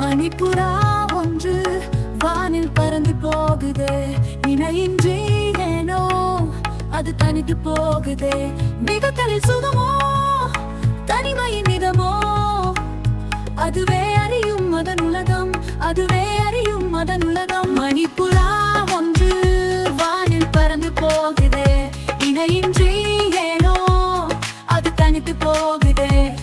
மணிப்புறா ஒன்று வானில் பறந்து போகுது. இணையின்றி ஏனோ அது தனித்து போகுதே. தலை சுகமோ தனிமையின் இதமோ. அதுவே அறியும் அதன் உலகம் அதுவே அறியும் அதன் உலகம். மணிப்புறா ஒன்று வானில் பறந்து போகுதே. இணையின்றி ஏனோ அது தனித்து போகுதே.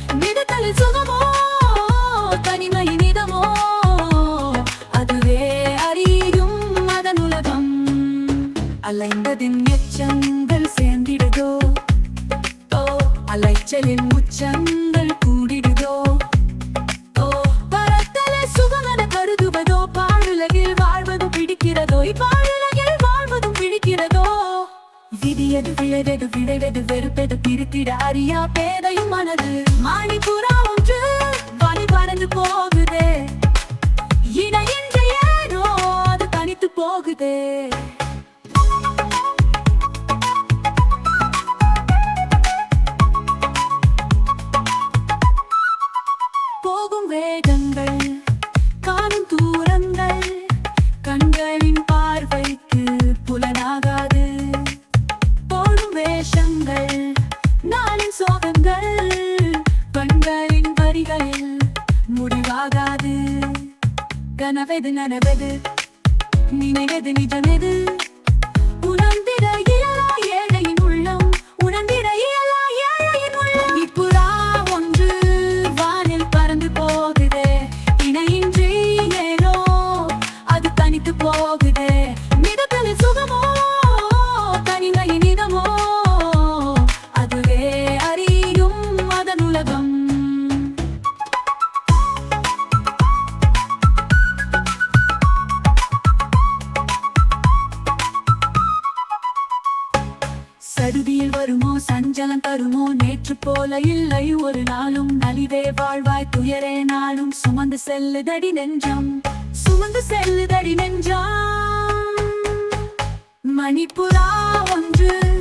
அலைந்ததின் எச்சங்கள் சேர்ந்திடுதோ? ஓ அலைச்சலின் உச்சங்கள் கூடிடுதோ? ஓ பரத்தல சுகமென கருதுவதோ? பாழுலகில் வாழ்வதும் பிடிக்கிறதோ? இப்பாழுலகில் வாழ்வதும் பிடிக்கிறதோ? விதியது விளைவது விளைவது வெறுப்பது பிரித்திட அறியா பேதையும் மனது. மாணிபுரா ஒன்று வழி பறந்து போ. வேஷங்கள் நாளின் சோகங்கள் கண்களின் வரிகளில் முடிவாகாது. கனவெது நனவெது நினைவது நிஜமெது உணர்ந்திட சடுதியில் வருமோ சஞ்சலம் தருமோ நேற்று போல இல்லை. ஒரு நாளும் நலிவே வாழ்வாய் துயரே நாளும் சுமந்து செல்லுதடி நெஞ்சம். சுமந்து செல்லுதடி நெஞ்சம். மணிப்புறா ஒன்று.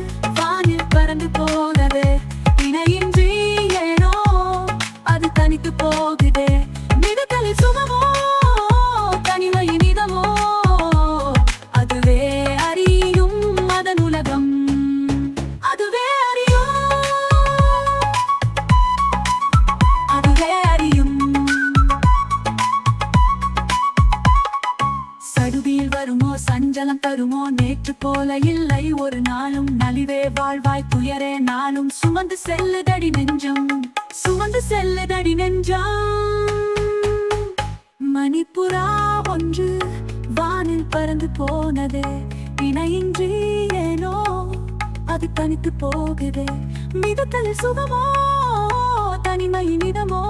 நேற்று போல இல்லை. ஒரு நாளும் நலிவே வாழ்வாய் துயரே. நானும் சுமந்து செல்லுதடி நெஞ்சம். சுமந்து செல்லுதடி நெஞ்சம். மணிப்புறா ஒன்று வானில் பறந்து போனது. இணையின்றி ஏனோ அது தனித்து போகுது. மிதத்தல் சுகமோ தனிமையின் இதமோ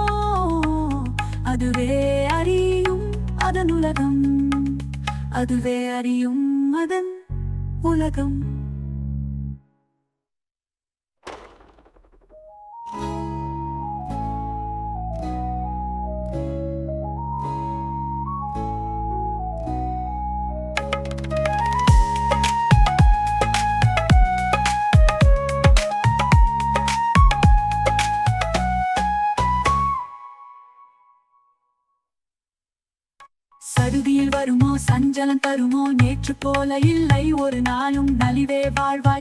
அதுவே அறியும் அதன் உலகம் அதுவே அறியும் அதன் உலகம். சடுதியில் வருமோ சஞ்சலம் தருமோ நேற்று போல இல்லை. ஒரு நாளும் நலிவே வாழ்வாய்